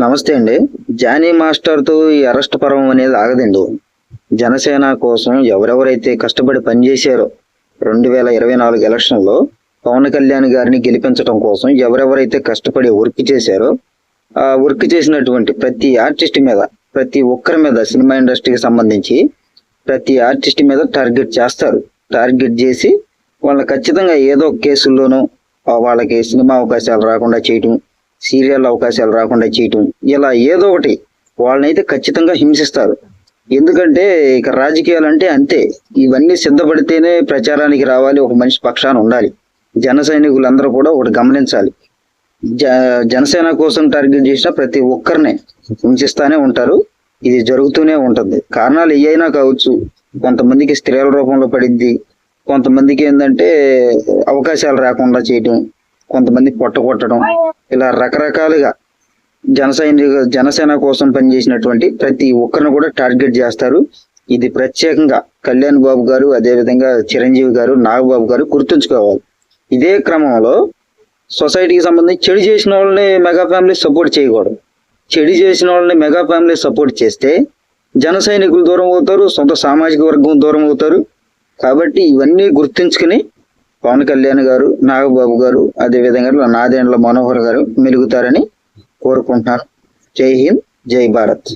నమస్తే అండి. జానీ మాస్టర్తో ఈ అరెస్ట్ పర్వం అనేది ఆగదండి. జనసేన కోసం ఎవరెవరైతే కష్టపడి పనిచేశారో రెండు వేల ఇరవై నాలుగు ఎలక్షన్లో పవన్ కళ్యాణ్ గారిని గెలిపించడం కోసం ఎవరెవరైతే కష్టపడి వర్క్ చేశారో ఆ వర్క్ చేసినటువంటి ప్రతి ఆర్టిస్ట్ మీద ప్రతి ఒక్కరి మీద సినిమా ఇండస్ట్రీకి సంబంధించి ప్రతి ఆర్టిస్ట్ మీద టార్గెట్ చేస్తారు. టార్గెట్ చేసి వాళ్ళ ఖచ్చితంగా ఏదో కేసుల్లోనూ వాళ్ళకి సినిమా అవకాశాలు రాకుండా చేయటం సీరియల్ అవకాశాలు రాకుండా చేయటం ఇలా ఏదో ఒకటి వాళ్ళనైతే ఖచ్చితంగా హింసిస్తారు. ఎందుకంటే ఇక రాజకీయాలు అంటే అంతే. ఇవన్నీ సిద్ధపడితేనే ప్రచారానికి రావాలి ఒక మనిషి పక్షాన ఉండాలి. జన సైనికులందరూ కూడా ఒకటి గమనించాలి. జ జనసేన కోసం టార్గెట్ చేసిన ప్రతి ఒక్కరిని హింసిస్తానే ఉంటారు. ఇది జరుగుతూనే ఉంటుంది. కారణాలు ఏ అయినా కావచ్చు. కొంతమందికి స్త్రీల రూపంలో పడింది కొంతమందికి ఏంటంటే అవకాశాలు రాకుండా చేయటం కొంతమంది పొట్ట కొట్టడం ఇలా రకరకాలుగా జనసైనిక జనసేన కోసం పనిచేసినటువంటి ప్రతి ఒక్కరిని కూడా టార్గెట్ చేస్తారు. ఇది ప్రత్యేకంగా కళ్యాణ్ బాబు గారు అదేవిధంగా చిరంజీవి గారు నాగబాబు గారు గుర్తుంచుకోవాలి. ఇదే క్రమంలో సొసైటీకి సంబంధించి చెడు చేసిన వాళ్ళని మెగా ఫ్యామిలీ సపోర్ట్ చేయకూడదు. చెడు చేసిన వాళ్ళని మెగా ఫ్యామిలీ సపోర్ట్ చేస్తే జన సైనికులు దూరం అవుతారు సొంత సామాజిక వర్గం దూరం అవుతారు. కాబట్టి ఇవన్నీ గుర్తుంచుకుని పవన్ కళ్యాణ్ గారు నాగబాబు గారు అదేవిధంగా నాదేండ్ల మనోహర్ గారు మెలుగుతారని కోరుకుంటున్నాను. జై హింద్ జై భారత్.